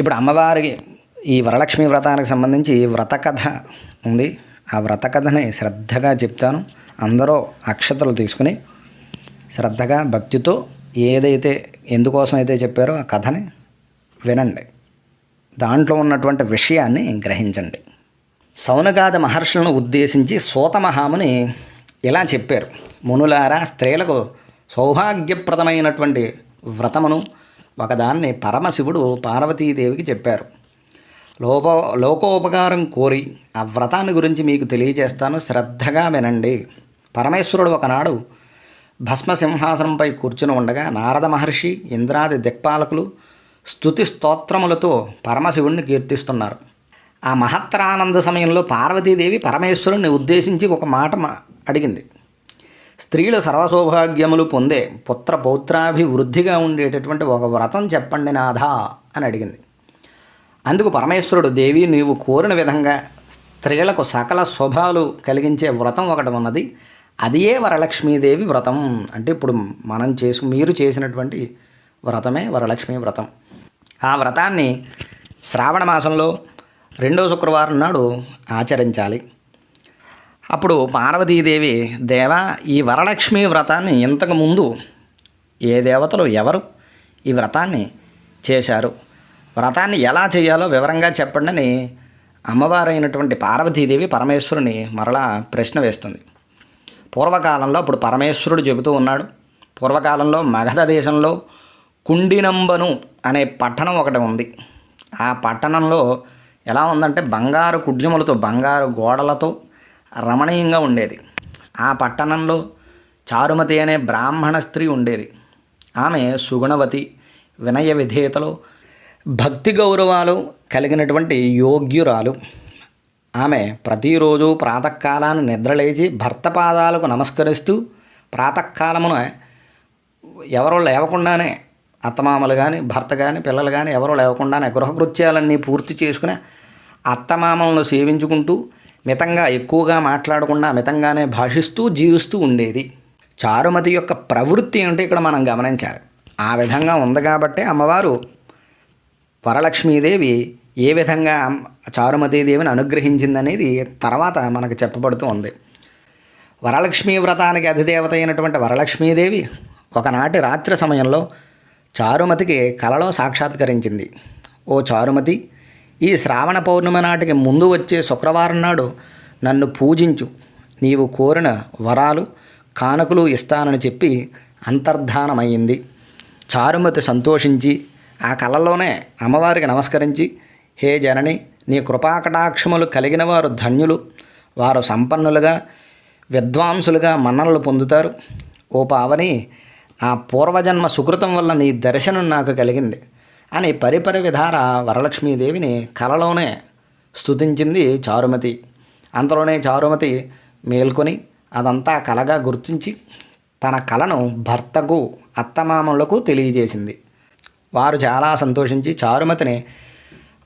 ఇప్పుడు అమ్మవారికి ఈ వరలక్ష్మి వ్రతానికి సంబంధించి వ్రత కథ ఉంది. ఆ వ్రత కథని శ్రద్ధగా చెప్తాను. అందరూ అక్షతలు తీసుకుని శ్రద్ధగా భక్తితో ఏదైతే ఎందుకోసం అయితే చెప్పారో ఆ కథని వినండి. దాంట్లో ఉన్నటువంటి విషయాన్ని గ్రహించండి. సౌనగాద మహర్షులను ఉద్దేశించి సోతమహాముని ఇలా చెప్పారు. మునులారా స్త్రీలకు సౌభాగ్యప్రదమైనటువంటి వ్రతమును ఒకదాన్ని పరమశివుడు పార్వతీదేవికి చెప్పారు. లోప లోకోపకారం కోరి ఆ వ్రతాన్ని గురించి మీకు తెలియజేస్తాను శ్రద్ధగా వినండి. పరమేశ్వరుడు ఒకనాడు భస్మ సింహాసనంపై కూర్చుని ఉండగా నారద మహర్షి ఇంద్రాది దిక్పాలకులు స్థుతి స్తోత్రములతో పరమశివుణ్ణి కీర్తిస్తున్నారు. ఆ మహత్తరానంద సమయంలో పార్వతీదేవి పరమేశ్వరుణ్ణి ఉద్దేశించి ఒక మాట అడిగింది. స్త్రీలు సర్వసౌభాగ్యములు పొందే పుత్ర పౌత్రాభివృద్ధిగా ఉండేటటువంటి ఒక వ్రతం చెప్పండి నాథ అని అడిగింది. అందుకు పరమేశ్వరుడు దేవి నీవు కోరిన విధంగా స్త్రీలకు సకల శుభాలు కలిగించే వ్రతం ఒకటి ఉన్నది. అదియే వరలక్ష్మీదేవి వ్రతం. అంటే ఇప్పుడు మనం చేసు మీరు చేసినటువంటి వ్రతమే వరలక్ష్మీ వ్రతం. ఆ వ్రతాన్ని శ్రావణ మాసంలో రెండో శుక్రవారం నాడు ఆచరించాలి. అప్పుడు పార్వతీదేవి దేవా ఈ వరలక్ష్మి వ్రతాన్ని ఇంతకుముందు ఏ దేవతలు ఎవరు ఈ వ్రతాన్ని చేశారు? వ్రతాన్ని ఎలా చేయాలో వివరంగా చెప్పండి అని అమ్మవారైనటువంటి పార్వతీదేవి పరమేశ్వరుని మరలా ప్రశ్న వేస్తుంది. పూర్వకాలంలో అప్పుడు పరమేశ్వరుడు చెబుతూ ఉన్నాడు. పూర్వకాలంలో మగధ దేశంలో కుండినంబను అనే పట్టణం ఒకటి ఉంది. ఆ పట్టణంలో ఎలా ఉందంటే బంగారు కుడ్యములతో బంగారు గోడలతో రమణీయంగా ఉండేది. ఆ పట్టణంలో చారుమతి అనే బ్రాహ్మణ స్త్రీ ఉండేది. ఆమె సుగుణవతి వినయ విధేయతలో భక్తి గౌరవాలు కలిగినటువంటి యోగ్యురాలు. ఆమె ప్రతిరోజు ప్రాతకాలాన్ని నిద్రలేచి భర్త పాదాలకు నమస్కరిస్తూ ప్రాతకాలమున ఎవరో లేవకుండానే అత్తమామలు కానీ భర్త కానీ పిల్లలు కానీ ఎవరో లేవకుండానే గృహకృత్యాలన్నీ పూర్తి చేసుకుని అత్తమామలను సేవించుకుంటూ మితంగా ఎక్కువగా మాట్లాడకుండా మితంగానే భాషిస్తూ జీవిస్తూ ఉండేది. చారుమతి యొక్క ప్రవృత్తి ఏంటో ఇక్కడ మనం గమనించాలి. ఆ విధంగా ఉంది కాబట్టి అమ్మవారు వరలక్ష్మీదేవి ఏ విధంగా చారుమతీదేవిని అనుగ్రహించిందనేది తర్వాత మనకు చెప్పబడుతూ ఉంది. వరలక్ష్మీ వ్రతానికి అధిదేవత అయినటువంటి వరలక్ష్మీదేవి ఒకనాటి రాత్రి సమయంలో చారుమతికి కలలో సాక్షాత్కరించింది. ఓ చారుమతి ఈ శ్రావణ పౌర్ణమి నాటికి ముందు వచ్చే శుక్రవారం నాడు నన్ను పూజించు. నీవు కోరిన వరాలు కానుకలు ఇస్తానని చెప్పి అంతర్ధానమైంది చారుమతి సంతోషించి ఆ కళలోనే అమ్మవారికి నమస్కరించి హే జనని నీ కృపాకటాక్షములు కలిగిన వారు ధన్యులు. వారు సంపన్నులుగా విద్వాంసులుగా మన్ననలు పొందుతారు. ఓ పావని నా పూర్వజన్మ సుకృతం వల్ల నీ దర్శనం నాకు కలిగింది. అని పరిపరి విధాన వరలక్ష్మీదేవిని కలలోనే స్థుతించింది చారుమతి. అంతలోనే చారుమతి మేల్కొని అదంతా కలగా గుర్తించి తన కలను భర్తకు అత్తమామలకు తెలియజేసింది. వారు చాలా సంతోషించి చారుమతిని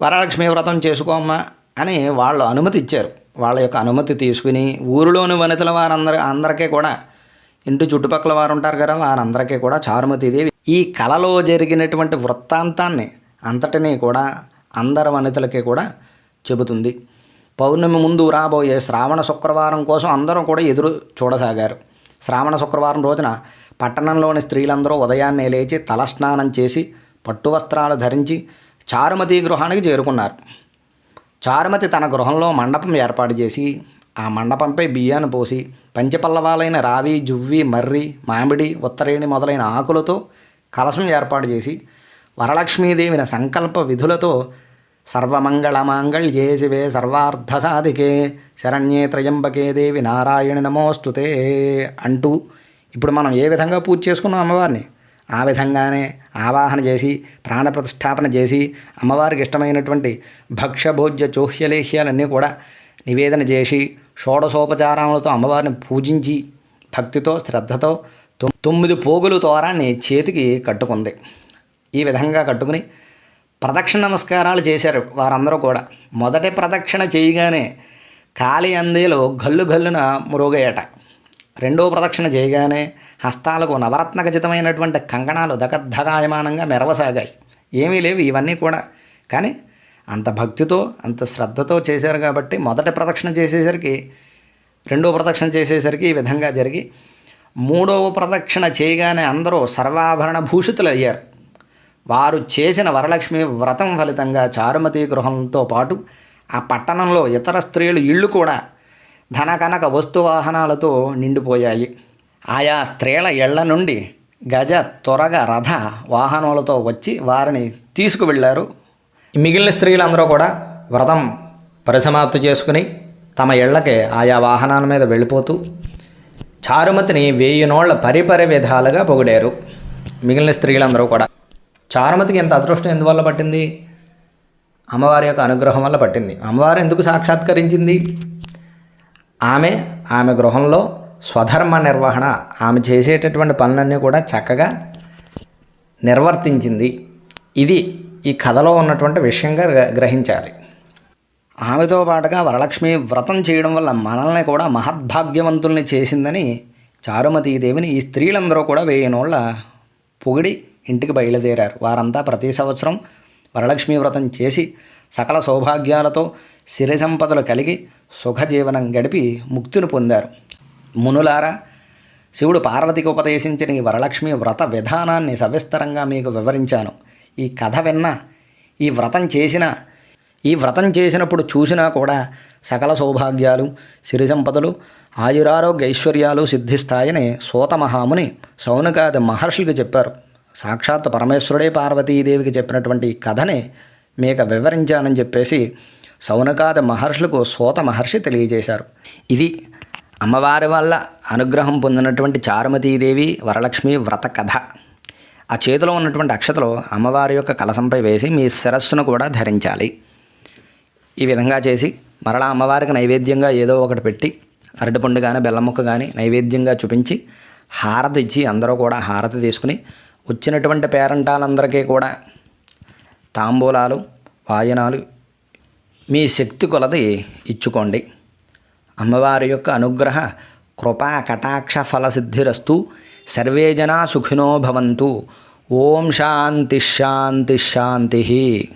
వరలక్ష్మి వ్రతం చేసుకోమ్మా అని వాళ్ళు అనుమతి ఇచ్చారు. వాళ్ళ యొక్క అనుమతి తీసుకుని ఊరిలోని వనితల వారందరి అందరికీ కూడా ఇంటి చుట్టుపక్కల వారు ఉంటారు కదా వారందరికీ కూడా చారుమతి దేవి ఈ కళలో జరిగినటువంటి వృత్తాంతాన్ని అంతటినీ కూడా అందరి వనితలకి కూడా చెబుతుంది. పౌర్ణమి ముందు రాబోయే శ్రావణ శుక్రవారం కోసం అందరూ కూడా ఎదురు చూడసాగారు. శ్రావణ శుక్రవారం రోజున పట్టణంలోని స్త్రీలందరూ ఉదయాన్నే లేచి తలస్నానం చేసి పట్టు వస్త్రాలు ధరించి చారుమతి గృహానికి చేరుకున్నారు. చారుమతి తన గృహంలో మండపం ఏర్పాటు చేసి ఆ మండపంపై బియ్యాన్ని పోసి పంచపల్లవాలైన రావి జువ్వి మర్రి మామిడి ఉత్తరేణి మొదలైన ఆకులతో కలశం ఏర్పాటు చేసి వరలక్ష్మీదేవిని సంకల్ప విధులతో సర్వమంగళమాంగళ్యే శివే సర్వార్థ సాధికే శరణ్యే త్రయంబకే దేవి నారాయణ నమోస్తుతే అంటూ ఇప్పుడు మనం ఏ విధంగా పూజ చేసుకున్నాం అమ్మవారిని? ఆ విధంగానే ఆవాహన చేసి ప్రాణప్రతిష్టాపన చేసి అమ్మవారికి ఇష్టమైనటువంటి భక్ష్యభోజ్య చోహ్యలేహ్యాలన్నీ కూడా నివేదన చేసి షోడశోపచారములతో అమ్మవారిని పూజించి భక్తితో శ్రద్ధతో తొమ్మిది పోగులు తోరాన్ని చేతికి కట్టుకుంది. ఈ విధంగా కట్టుకుని ప్రదక్షిణ నమస్కారాలు చేశారు వారందరూ కూడా. మొదటి ప్రదక్షిణ చేయగానే కాలి అందేలో గల్లు గల్లున మురుగయ్యట రెండో ప్రదక్షిణ చేయగానే హస్తాలకు నవరత్న ఖచ్చితమైనటువంటి కంకణాలు దగద్ధగాయమానంగా మెరవసాగాయి. ఏమీ లేవు ఇవన్నీ కూడా. కానీ అంత భక్తితో అంత శ్రద్ధతో చేశారు కాబట్టి మొదటి ప్రదక్షిణ చేసేసరికి రెండో ప్రదక్షిణ చేసేసరికి ఈ విధంగా జరిగి మూడవ ప్రదక్షిణ చేయగానే అందరూ సర్వాభరణ భూషితులయ్యారు వారు చేసిన వరలక్ష్మి వ్రతం ఫలితంగా చారుమతి గృహంతో పాటు ఆ పట్టణంలో ఇతర స్త్రీలు ఇళ్ళు కూడా ధనకనక వస్తువాహనాలతో వస్తు వాహనాలతో నిండిపోయాయి. ఆయా స్త్రీల ఇళ్ళ నుండి గజ త్వరగ రథ వాహనాలతో వచ్చి వారిని తీసుకువెళ్ళారు మిగిలిన స్త్రీలందరూ కూడా వ్రతం పరిసమాప్తి చేసుకుని తమ ఇళ్ళకి ఆయా వాహనాల మీద వెళ్ళిపోతూ చారుమతిని వెయ్యి నోళ్ళ పరిపరి విధాలుగా పొగిడారు. మిగిలిన స్త్రీలందరూ కూడా. చారుమతికి ఎంత అదృష్టం ఎందువల్ల పట్టింది? అమ్మవారి యొక్క అనుగ్రహం వల్ల పట్టింది. అమ్మవారు ఎందుకు సాక్షాత్కరించింది? ఆమె ఆమె గృహంలో స్వధర్మ నిర్వహణ ఆమె చేసేటటువంటి పనులన్నీ కూడా చక్కగా నిర్వర్తించింది. ఇది ఈ కథలో ఉన్నటువంటి విషయంగా గ్ర- గ్రహించాలి. ఆమెతో పాటుగా వరలక్ష్మి వ్రతం చేయడం వల్ల మనల్ని కూడా మహద్భాగ్యవంతుల్ని చేసిందని చారుమతీదేవిని ఈ స్త్రీలందరూ కూడా వెయ్యి పొగిడి ఇంటికి బయలుదేరారు. వారంతా ప్రతి సంవత్సరం వరలక్ష్మి వ్రతం చేసి సకల సౌభాగ్యాలతో సిరి సంపదలు కలిగి సుఖజీవనం గడిపి ముక్తిని పొందారు. మునులారా శివుడు పార్వతికి ఉపదేశించిన ఈ వరలక్ష్మి వ్రత విధానాన్ని సవిస్తరంగా మీకు వివరించాను. ఈ కథ విన్నా ఈ వ్రతం చేసిన ఈ వ్రతం చేసినప్పుడు చూసినా కూడా సకల సౌభాగ్యాలు సిరి సంపదలు ఆయురారోగ్య ఐశ్వర్యాలు సిద్ధిస్తాయని సూత మహాముని సౌనకాది మహర్షులకి చెప్పారు. సాక్షాత్ పరమేశ్వరుడే పార్వతీదేవికి చెప్పినటువంటి కథని మీకు వివరించానని చెప్పేసి సౌనకాది మహర్షులకు సూత మహర్షి తెలియజేశారు. ఇది అమ్మవారి వల్ల అనుగ్రహం పొందినటువంటి చారుమతీదేవి వరలక్ష్మి వ్రత కథ. ఆ చేతిలో ఉన్నటువంటి అక్షతలో అమ్మవారి యొక్క కలసంపై వేసి మీ శిరస్సును కూడా ధరించాలి. ఈ విధంగా చేసి మరలా అమ్మవారికి నైవేద్యంగా ఏదో ఒకటి పెట్టి అరటిపండు కానీ బెల్లం ముక్క కానీ నైవేద్యంగా చూపించి హారతి ఇచ్చి అందరూ కూడా హారతి తీసుకుని వచ్చినటువంటి పేరంటాలందరికీ కూడా తాంబూలాలు వాయనాలు మీ శక్తి కొలది ఇచ్చుకోండి. అమ్మవారి యొక్క అనుగ్రహ కృపా కటాక్ష ఫలసిద్ధిరస్తు సర్వే జనా సుఖినో భవంతు. ఓం శాంతి శాంతి శాంతి.